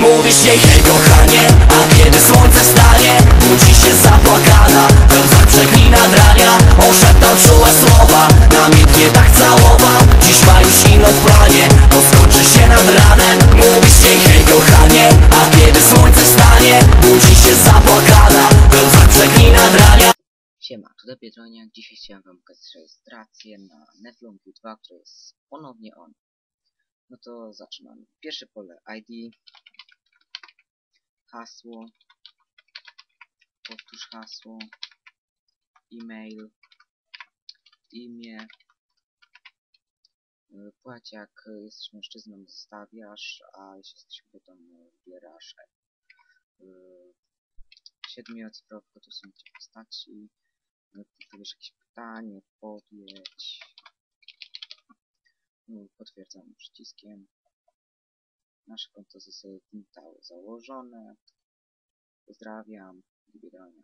Mówisz jej hej kochanie A kiedy słońce wstanie Budzi się zapłakana Wiązak przeklina drania Oszeptał czułe słowa Namiętnie tak całował Dziś ma już inną w planie Bo skończy się nad ranem Mówisz jej hej kochanie A kiedy słońce wstanie Budzi się zapłakana Wiązak przeklina drania Siema, tutaj. Dzisiaj chciałem wam pokazać rejestrację na Neflon 2, które jest ponownie on. No to zaczynamy. Pierwsze pole ID, hasło, powtórz hasło, e-mail, imię, y, płać jak jesteś mężczyzną zostawiasz, a jeśli jesteś kobietą wybierasz. Y, siedmiocyfrowy kod usunięcia postaci, Powiesz jakieś pytanie, odpowiedź. Potwierdzamy przyciskiem. Nasze konto zostało założone. Pozdrawiam. Wybierania.